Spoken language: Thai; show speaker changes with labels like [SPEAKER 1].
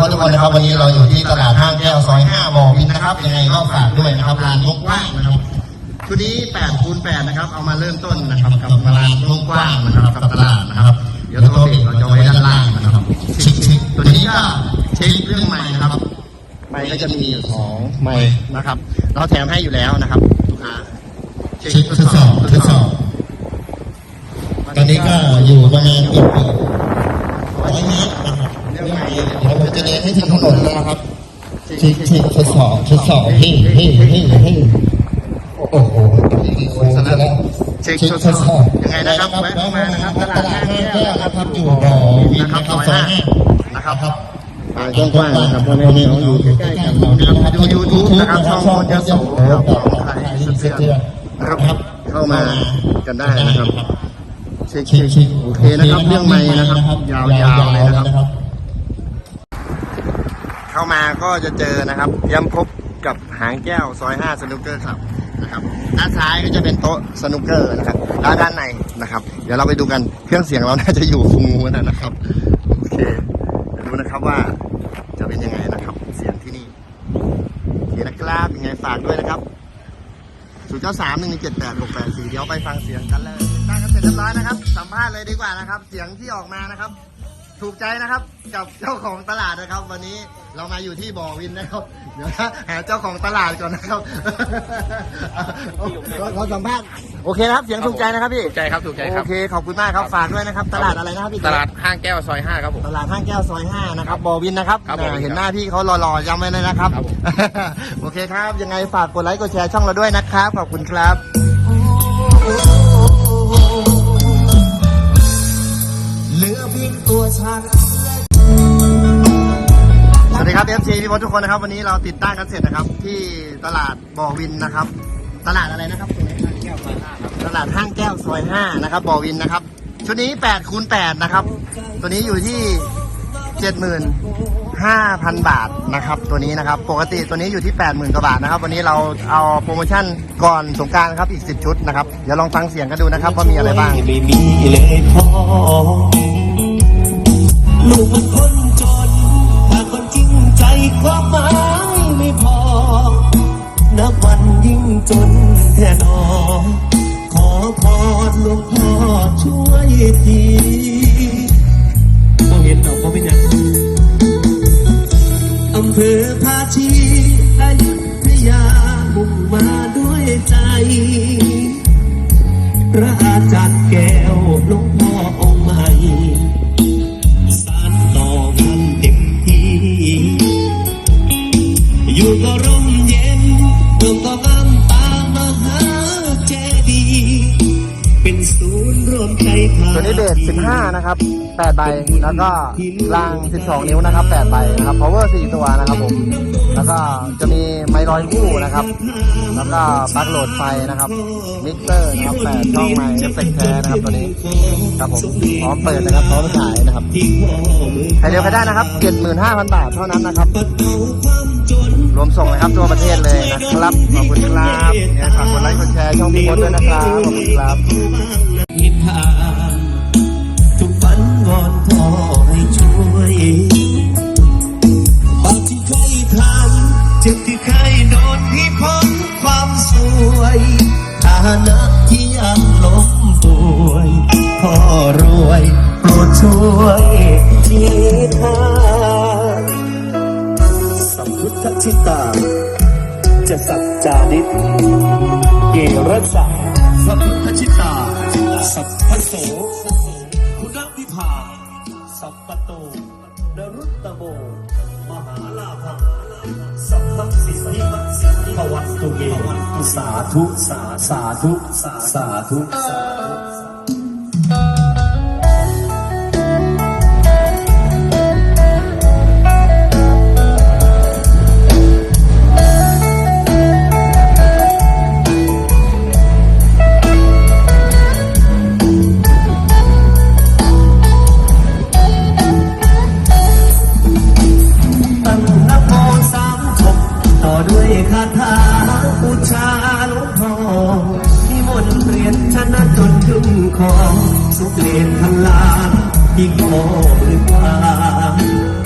[SPEAKER 1] FC ทุกคนทุกคนนะครับวันนี้เราอยู่ที่ตลาดห้างแก้วซอย5บ่อวินนะครับยังไงก็ฝากด้วยนะครับลานกว้างนะครับชุดนี้8คูณ8นะครับเอามาเริ่มต้นนะครับกับลานกว้างนะครับกับตลาดนะครับเดี๋ยวตัวเบรกเราจะไว้ด้านล่างนะครับชิคชิคตัวนี้ก็เช็คเรื่องใหม่นะครับไมค์ก็จะมีอยู่สองไมค์นะครับ เราแถมให้อยู่แล้วนะครับลูกค้า
[SPEAKER 2] เช็คทดสอบทดสอบตอนนี้ก็อยู่ประมาณอีกร้อย เมตรนะครับ
[SPEAKER 1] เรื่องใหม่
[SPEAKER 2] เดี๋ยวผมจะเดินให้ถึงถนนเลยนะครับเช็คเช็คทดสอบทดสอบเฮ้ยเฮ้ยเฮ้ยเฮ้โอ้โหตอนนี้โค้งซะแล้ว
[SPEAKER 1] เช็ค
[SPEAKER 2] เช็ค
[SPEAKER 1] ทดสอบยังไงนะครับแวะเข้ามานะครับตลาดห้า
[SPEAKER 2] ง
[SPEAKER 1] แก้วนะครับอยู่
[SPEAKER 2] อยู่
[SPEAKER 1] บ่
[SPEAKER 2] บ่
[SPEAKER 1] อวิน
[SPEAKER 2] นะ
[SPEAKER 1] ครับบซอ
[SPEAKER 2] ยย
[SPEAKER 1] ห้านะครับ
[SPEAKER 2] ครับ
[SPEAKER 1] อ่ากว้างๆนะครับพ่อแม่พี่น้องอยู่ใกล้ๆกันเรานะครับดูยูทูบนะครับช่องคนยโสกับของไทยสุดเสื้อนะครับเข้ามากันได้นะครับเช็ค
[SPEAKER 2] เช็คเช็ค
[SPEAKER 1] โอเคนะครับเรื่องใหม่นะครับ ยาวๆเลยนะครับ เข้ามาก็จะเจอนะครับเตรียมพบกับหางแก้วซอย5สนุกเกอร์ครับนะครับด้านซ้ายก็จะเป็นโต๊ะสนุกเกอร์นะครับแล้วด้านในนะครับ เดี๋ยวเราไปดูกันเครื่องเสียงเราน่าจะอยู่ฟูงนะครับโอเคเดี๋ยวดูนะครับว่าจะเป็นยังไงนะครับ เสียงที่นี่โอเคนะครับยังไงฝากด้วยนะครับศูนย์เก้าสามหนึ่งเจ็ดแปดหกแปดสี่เดี๋ยวไปฟังเสียงกันเลยตั้งกันเสร็จเรียบร้อยนะครับ สัมภาษณ์เลยดีกว่านะครับ เสียงที่ออกมานะครับ ถูกใจนะครับกับเจ้าของตลาดนะครับ วันนี้เรามาอยู่ที่บ่อวินนะครับ เดี๋ยวนะหาเจ้าของตลาดก่อนนะครับขอขอสัมภาษณ์โอเคนะครับ เสียงถูกใจนะครับพี่
[SPEAKER 3] ถูกใจครับถูกใจครับ
[SPEAKER 1] โอเคขอบคุณมากครับฝากด้วยนะครับ ตลาดอะไรนะครับพี่
[SPEAKER 3] ตลาดห้างแก้วซอยห้าครับผม
[SPEAKER 1] ตลาดห้างแก้วซอย5นะครับบ่อวินนะครับ
[SPEAKER 3] ครับผม
[SPEAKER 1] อ่าเห็นหน้าพี่เขาหล่อๆย้ำไว้เลยนะครับ
[SPEAKER 3] ครับผม
[SPEAKER 1] โอเคครับยังไงฝากกดไลค์กดแชร์ช่องเราด้วยนะครับขอบคุณครับ
[SPEAKER 2] เหลือเพียงตัวฉัน
[SPEAKER 1] สวัสดีครับ FC พี่พศทุกคนนะครับ วันนี้เราติดตั้งกันเสร็จนะครับ ที่ตลาดบ่อวินนะครับ ตลาดอะไรนะครับตรงนี้ตลาดห้างแก้วซอย5นะครับบ่อวินนะครับ ชุดนี้8คูณ8นะครับ ตัวนี้อยู่ที่ 75,000 บาทนะครับ ตัวนี้นะครับ ปกติตัวนี้อยู่ที่ 80,000กว่าบาทนะครับ วันนี้เราเอาโปรโมชั่นก่อนสงการครับอีก 10 ชุดนะครับ เดี๋ยวลองฟังเสียงกันดูนะครับว่ามีอะไรบ้าง
[SPEAKER 4] ไม่มีเลยพอลูกมันคนจนถ้าคนจริงใจความหมายไม่พอ นับวันยิ่งจนแท่นอขอพรหลวงพ่อช่วยที อ ตัว
[SPEAKER 1] นี้เบส15 นะครับ 8 ใบ แล้วก็ราง 12 นิ้วนะครับ 8 ใบนะครับ power 4 ตัวนะครับผม แล้วก็จะมีไมค์ร้อยคู่นะครับ แล้วก็ปลั๊กโหลดไฟนะครับ มิกเซอร์นะครับ8ช่องไมค์เอฟเฟกต์แท้นะครับตัวนี้ ครับผม พร้อมเปิดนะครับ พร้อมขายนะครับใครเดียวใครได้นะครับ 75,000 บาทเท่านั้นนะครับ รวมส่งนะครับทั่วประเทศเลยนะครับ ขอบคุณครับเนี่ยฝากกดไลค์ กดแชร์ ช่องพี่มดด้วยนะครับ ขอบคุณครับ
[SPEAKER 4] นะที่ยังล้มป่วยพ่อรวยโปรดช่วยทีทางสัมพุทธชิตาจะสัจจานิเกรสาสัพพชิตา สัพพโส คุณวิภา สัพปโตนรุตตโม มหาลาภ สัพพสิทธิภวัตตุเมสาธุสาสาธุสาสาธุสาธุ ของสุขเลี่ยนพลานที่ขอหรือกว่า